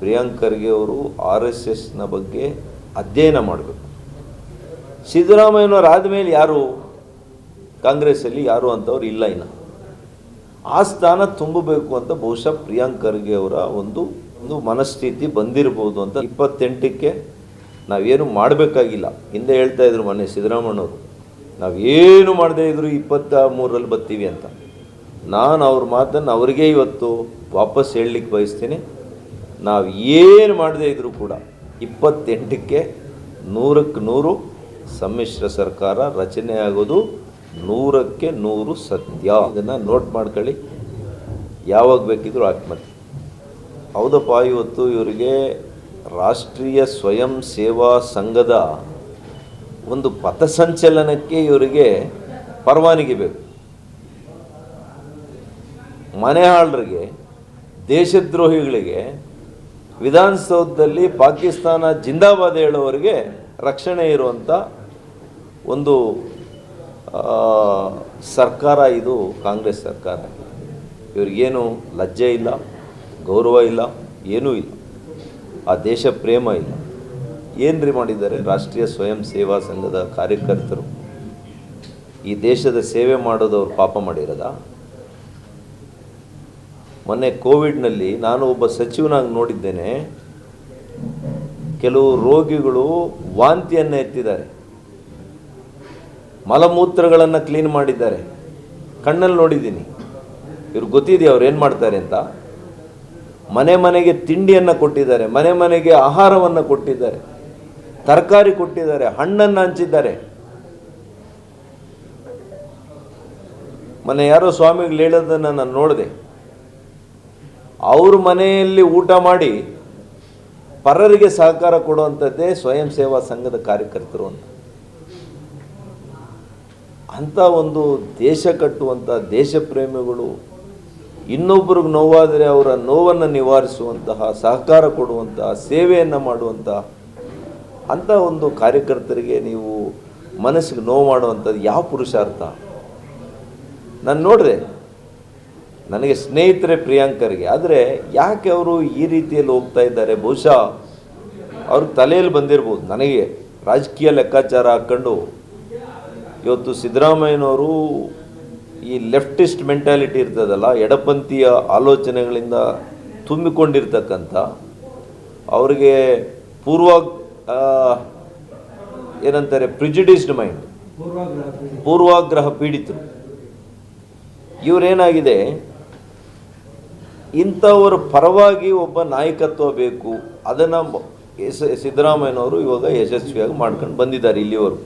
ಪ್ರಿಯಾಂಕ್ ಖರ್ಗೆ ಅವರು R S ಎಸ್ನ ಬಗ್ಗೆ ಅಧ್ಯಯನ ಮಾಡಬೇಕು. ಸಿದ್ದರಾಮಯ್ಯನವ್ರು ಆದಮೇಲೆ ಯಾರು ಕಾಂಗ್ರೆಸ್ಸಲ್ಲಿ ಯಾರು ಅಂಥವ್ರು ಇಲ್ಲ ಇನ್ನು. ಆ ಸ್ಥಾನ ತುಂಬಬೇಕು ಅಂತ ಬಹುಶಃ ಪ್ರಿಯಾಂಕ್ ಖರ್ಗೆ ಅವರ ಒಂದು ಒಂದು ಮನಸ್ಥಿತಿ ಬಂದಿರ್ಬೋದು ಅಂತ ಇಪ್ಪತ್ತೆಂಟಕ್ಕೆ ನಾವೇನು ಮಾಡಬೇಕಾಗಿಲ್ಲ. ಹಿಂದೆ ಹೇಳ್ತಾ ಇದ್ರು ಮೊನ್ನೆ ಸಿದ್ದರಾಮಣ್ಣವರು ನಾವೇನು ಮಾಡದೇ ಇದ್ರು ಇಪ್ಪತ್ತ ಮೂರರಲ್ಲಿ ಬರ್ತೀವಿ ಅಂತ. ನಾನು ಅವ್ರ ಮಾತನ್ನು ಅವ್ರಿಗೆ ಇವತ್ತು ವಾಪಸ್ ಹೇಳಲಿಕ್ಕೆ ಬಯಸ್ತೀನಿ. ನಾವು ಏನು ಮಾಡದೇ ಇದ್ದರೂ ಕೂಡ ಇಪ್ಪತ್ತೆಂಟಕ್ಕೆ ನೂರಕ್ಕೆ ನೂರು ಸಮ್ಮಿಶ್ರ ಸರ್ಕಾರ ರಚನೆ ಆಗೋದು ನೂರಕ್ಕೆ ನೂರು ಸತ್ಯ. ಇದನ್ನು ನೋಟ್ ಮಾಡ್ಕೊಳ್ಳಿ. ಯಾವಾಗ ಬೇಕಿದ್ರೂ ಆತ್ಮಹತ್ಯೆ ಹೌದಪ್ಪ, ಇವತ್ತು ಇವರಿಗೆ ರಾಷ್ಟ್ರೀಯ ಸ್ವಯಂ ಸೇವಾ ಸಂಘದ ಒಂದು ಪಥಸಂಚಲನಕ್ಕೆ ಇವರಿಗೆ ಪರವಾನಗಿ ಬೇಕು. ಮನೆಹಾಳರಿಗೆ ದೇಶದ್ರೋಹಿಗಳಿಗೆ ವಿಧಾನಸೌಧದಲ್ಲಿ ಪಾಕಿಸ್ತಾನ ಜಿಂದಾಬಾದ್ ಹೇಳೋವರಿಗೆ ರಕ್ಷಣೆ ಇರುವಂಥ ಒಂದು ಸರ್ಕಾರ ಇದು, ಕಾಂಗ್ರೆಸ್ ಸರ್ಕಾರ. ಇವ್ರಿಗೇನು ಲಜ್ಜೆ ಇಲ್ಲ, ಗೌರವ ಇಲ್ಲ, ಏನೂ ಇಲ್ಲ. ಆ ದೇಶ ಪ್ರೇಮ ಇಲ್ಲ. ಏನ್ರಿ ಮಾಡಿದ್ದಾರೆ? ರಾಷ್ಟ್ರೀಯ ಸ್ವಯಂ ಸೇವಾ ಸಂಘದ ಕಾರ್ಯಕರ್ತರು. ಈ ದೇಶದ ಸೇವೆ ಮಾಡೋದು ಅವ್ರು ಪಾಪ ಮಾಡಿರೋದ? ಮೊನ್ನೆ ಕೋವಿಡ್ನಲ್ಲಿ ನಾನು ಒಬ್ಬ ಸಚಿವನಾಗಿ ನೋಡಿದ್ದೇನೆ. ಕೆಲವು ರೋಗಿಗಳು ವಾಂತಿಯನ್ನು ಎತ್ತಿದ್ದಾರೆ. ಮಲಮೂತ್ರಗಳನ್ನು ಕ್ಲೀನ್ ಮಾಡಿದ್ದಾರೆ. ಕಣ್ಣಲ್ಲಿ ನೋಡಿದ್ದೀನಿ. ಇವ್ರು ಗೊತ್ತಿದೆಯಾ ಅವ್ರು ಏನು ಮಾಡ್ತಾರೆ ಅಂತ? ಮನೆ ಮನೆಗೆ ತಿಂಡಿಯನ್ನು ಕೊಟ್ಟಿದ್ದಾರೆ. ಮನೆ ಮನೆಗೆ ಆಹಾರವನ್ನು ಕೊಟ್ಟಿದ್ದಾರೆ. ತರಕಾರಿ ಕೊಟ್ಟಿದ್ದಾರೆ. ಹಣ್ಣನ್ನು ಹಂಚಿದ್ದಾರೆ. ಮೊನ್ನೆ ಯಾರೋ ಸ್ವಾಮಿಗಳು ಹೇಳೋದನ್ನು ನಾನು ನೋಡಿದೆ. ಅವ್ರ ಮನೆಯಲ್ಲಿ ಊಟ ಮಾಡಿ ಪರರಿಗೆ ಸಹಕಾರ ಕೊಡುವಂಥದ್ದೇ ಸ್ವಯಂ ಸೇವಾ ಸಂಘದ ಕಾರ್ಯಕರ್ತರು ಅಂತ. ಅಂಥ ಒಂದು ದೇಶ ಕಟ್ಟುವಂಥ ದೇಶ ಪ್ರೇಮಿಗಳು ಇನ್ನೊಬ್ಬರಿಗೆ ನೋವಾದರೆ ಅವರ ನೋವನ್ನು ನಿವಾರಿಸುವಂತಹ, ಸಹಕಾರ ಕೊಡುವಂತಹ ಸೇವೆಯನ್ನು ಮಾಡುವಂತಹ ಅಂಥ ಒಂದು ಕಾರ್ಯಕರ್ತರಿಗೆ ನೀವು ಮನಸ್ಸಿಗೆ ನೋವು ಮಾಡುವಂಥದ್ದು ಯಾವ ಪುರುಷಾರ್ಥ? ನಾನು ನೋಡಿದೆ ನನಗೆ ಸ್ನೇಹಿತರೆ ಪ್ರಿಯಾಂಕರಿಗೆ. ಆದರೆ ಯಾಕೆ ಅವರು ಈ ರೀತಿಯಲ್ಲಿ ಹೋಗ್ತಾ ಇದ್ದಾರೆ? ಬಹುಶಃ ಅವ್ರ ತಲೆಯಲ್ಲಿ ಬಂದಿರ್ಬೋದು. ನನಗೆ ರಾಜಕೀಯ ಲೆಕ್ಕಾಚಾರ ಹಾಕ್ಕೊಂಡು ಇವತ್ತು ಸಿದ್ದರಾಮಯ್ಯನವರು ಈ ಲೆಫ್ಟಿಸ್ಟ್ ಮೆಂಟಾಲಿಟಿ ಇರ್ತದಲ್ಲ, ಎಡಪಂಥೀಯ ಆಲೋಚನೆಗಳಿಂದ ತುಂಬಿಕೊಂಡಿರ್ತಕ್ಕಂಥ, ಅವರಿಗೆ ಪೂರ್ವ ಏನಂತಾರೆ ಪ್ರಿಜುಡಿಸ್ಡ್ ಮೈಂಡ್ ಪೂರ್ವಾಗ್ರಹ ಪೀಡಿತರು. ಇವರೇನಾಗಿದೆ? ಇಂಥವರ ಪರವಾಗಿ ಒಬ್ಬ ನಾಯಕತ್ವ ಬೇಕು, ಅದನ್ನು ಸಿದ್ದರಾಮಯ್ಯನವರು ಇವಾಗ ಯಶಸ್ವಿಯಾಗಿ ಮಾಡ್ಕೊಂಡು ಬಂದಿದ್ದಾರೆ ಇಲ್ಲಿವರು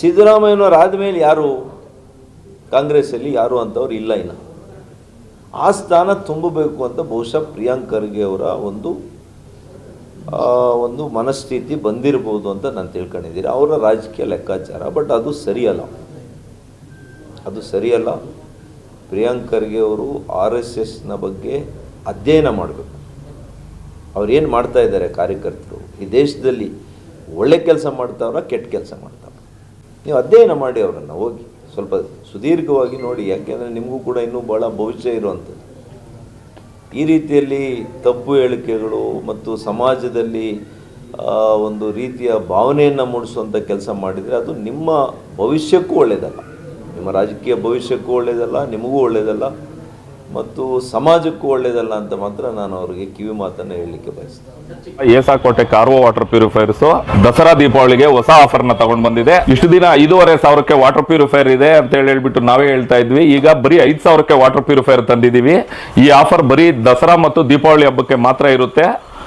ಸಿದ್ದರಾಮಯ್ಯನವರು ಆದಮೇಲೆ ಯಾರು? ಕಾಂಗ್ರೆಸ್ಸಲ್ಲಿ ಯಾರು ಅಂಥವ್ರು ಇಲ್ಲ ಇನ್ನು. ಆ ಸ್ಥಾನ ತುಂಬಬೇಕು ಅಂತ ಬಹುಶಃ ಪ್ರಿಯಾಂಕ್ ಖರ್ಗೆ ಅವರ ಒಂದು ಒಂದು ಮನಸ್ಥಿತಿ ಬಂದಿರ್ಬೋದು ಅಂತ ನಾನು ತಿಳ್ಕೊಂಡಿದ್ದೀನಿ. ಅವರ ರಾಜಕೀಯ ಲೆಕ್ಕಾಚಾರ, ಬಟ್ ಅದು ಸರಿಯಲ್ಲ. ಅದು ಸರಿಯಲ್ಲ. ಪ್ರಿಯಾಂಕ್ ಖರ್ಗೆ ಅವರು ಆರ್ ಎಸ್ ಎಸ್ನ ಬಗ್ಗೆ ಅಧ್ಯಯನ ಮಾಡಬೇಕು. ಅವ್ರು ಏನು ಮಾಡ್ತಾ ಇದ್ದಾರೆ ಕಾರ್ಯಕರ್ತರು? ಈ ದೇಶದಲ್ಲಿ ಒಳ್ಳೆ ಕೆಲಸ ಮಾಡ್ತಾವ್ರ ಕೆಟ್ಟ ಕೆಲಸ ಮಾಡ್ತಾವ್ರ? ನೀವು ಅಧ್ಯಯನ ಮಾಡಿ ಅವರನ್ನು ಹೋಗಿ. ಸ್ವಲ್ಪ ಸುದೀರ್ಘವಾಗಿ ನೋಡಿ, ಯಾಕೆಂದರೆ ನಿಮಗೂ ಕೂಡ ಇನ್ನೂ ಭಾಳ ಭವಿಷ್ಯ ಇರುವಂಥದ್ದು. ಈ ರೀತಿಯಲ್ಲಿ ತಪ್ಪು ಹೇಳಿಕೆಗಳು ಮತ್ತು ಸಮಾಜದಲ್ಲಿ ಒಂದು ರೀತಿಯ ಭಾವನೆಯನ್ನು ಮೂಡಿಸುವಂಥ ಕೆಲಸ ಮಾಡಿದರೆ ಅದು ನಿಮ್ಮ ಭವಿಷ್ಯಕ್ಕೂ ಒಳ್ಳೆಯದಲ್ಲ ನಿಮ್ಮ ರಾಜಕೀಯ ಭವಿಷ್ಯಕ್ಕೂ ಒಳ್ಳೆಯದಲ್ಲ ನಿಮಗೂ ಒಳ್ಳೆಯದಲ್ಲ ಮತ್ತು ಸಮಾಜಕ್ಕೂ ಒಳ್ಳೆಯದಲ್ಲ ಅಂತ ಮಾತ್ರ ನಾನು ಅವರಿಗೆ ಕಿವಿ ಮಾತನ್ನು ಹೇಳಲಿಕ್ಕೆ ಬಯಸ್ತೇನೆ. ಏಸಾಕೋಟೆ ಕಾರ್ವೋ ವಾಟರ್ ಪ್ಯೂರಿಫೈರ್ಸ್ ದಸರಾ ದೀಪಾವಳಿಗೆ ಹೊಸ ಆಫರ್ ತಗೊಂಡು ಬಂದಿದೆ. ಇಷ್ಟು ದಿನ ಐದೂವರೆ ಸಾವಿರಕ್ಕೆ ವಾಟರ್ ಪ್ಯೂರಿಫೈರ್ ಇದೆ ಅಂತ ಹೇಳಿ ಹೇಳ್ಬಿಟ್ಟು ನಾವೇ ಹೇಳ್ತಾ ಇದ್ವಿ. ಈಗ ಬರೀ ಐದು ಸಾವಿರಕ್ಕೆ ವಾಟರ್ ಪ್ಯೂರಿಫೈರ್ ತಂದಿದೀವಿ ಈ ಆಫರ್ ಬರೀ ದಸರಾ ಮತ್ತು ದೀಪಾವಳಿ ಹಬ್ಬಕ್ಕೆ ಮಾತ್ರ ಇರುತ್ತೆ.